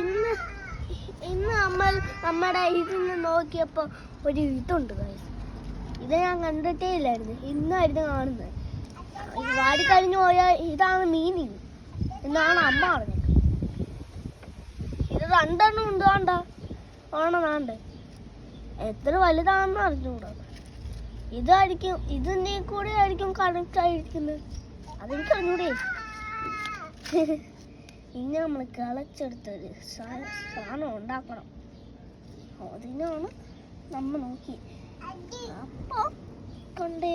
ഇന്ന് ഇന്ന് നമ്മൾ നമ്മുടെ ഇതിന് നോക്കിയപ്പോൾ ഒരു ഇതുണ്ട്. ഇത് ഞാൻ കണ്ടിട്ടേ ഇല്ലായിരുന്നു ഇന്നായിരുന്നു കാണുന്നത്. ഇത് വാടി കഴിഞ്ഞു പോയാൽ ഇതാണ് മീനിങ് എന്നാണ് അമ്മ പറഞ്ഞത്. ഇത് രണ്ടെണ്ണം ഉണ്ട് വേണ്ട ആണെന്നാണ്ട് എത്ര വലുതാണെന്ന് അറിഞ്ഞുകൂടാ. ഇതായിരിക്കും ഇതിനെ കൂടെ ആയിരിക്കും കണക്ട് ആയിരിക്കുന്നത്. അതെനിക്ക് അറിഞ്ഞൂടെ ഇനി നമ്മൾ കിളച്ചെടുത്തൊരു സാധനം ഉണ്ടാക്കണം. അതിനാണ് നമ്മൾ നോക്കി. അപ്പൊ കണ്ടേ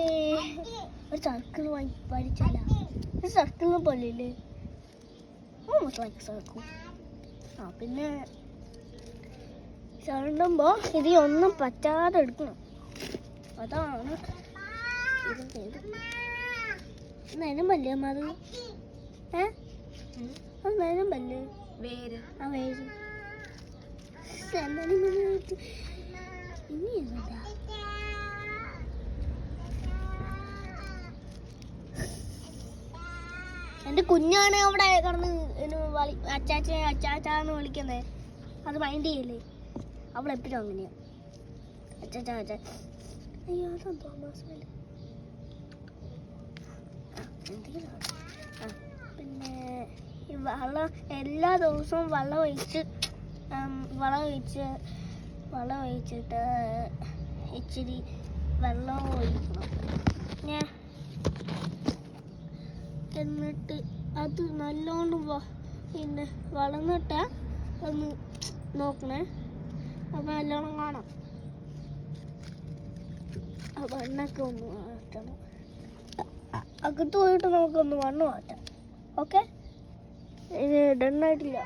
ഒരു സർക്കിൾ വാങ്ങി പഠിച്ചല്ല ഒരു സർക്കിളിനെ പോലെയില്ലേ ലൈക്ക് സർക്കിൾ ആ പിന്നെ ചുരണ്ടുമ്പോൾ ഇത് ഒന്നും പറ്റാതെ എടുക്കണം. അതാണ് ഇതിന്റെ ഇത്. നിലമ്പല്ലേ വലിയ അത് ഏ? അത് നിലമ്പല്ലേ വേര് ആ വേര് ഇനി എന്താ എന്റെ കുഞ്ഞാണ് അവിടെ കിടന്ന് വളി- അച്ചാച്ച അച്ചാച്ചാന്ന് വിളിക്കുന്നത് അത് മൈൻഡ് ചെയ്യല്ലേ? അവൾ എപ്പോഴും അങ്ങനെയാ. അച്ചാച്ച അച്ചാ. അയ്യോ അതെന്തോ പിന്നെ ഈ വെള്ളം എല്ലാ ദിവസവും വളം ഒഴിച്ച് വള വളം ഒഴിച്ച് വളം ഒഴിച്ചിട്ട് ഇച്ചിരി വെള്ളം ഒഴിക്കണം. ഞാൻ എന്നിട്ട് അത് നല്ലോണം പിന്നെ വളർന്നിട്ട ഒന്ന് നോക്കണേ. അപ്പം നല്ലോണം കാണാം. അപ്പം എണ്ണൊക്കെ ഒന്ന് മാറ്റണം. അകത്ത് പോയിട്ട് നമുക്കൊന്ന് മണ്ണ് മാറ്റാം. ഓക്കെ? ഇത് ഡണ്ണായിട്ടില്ല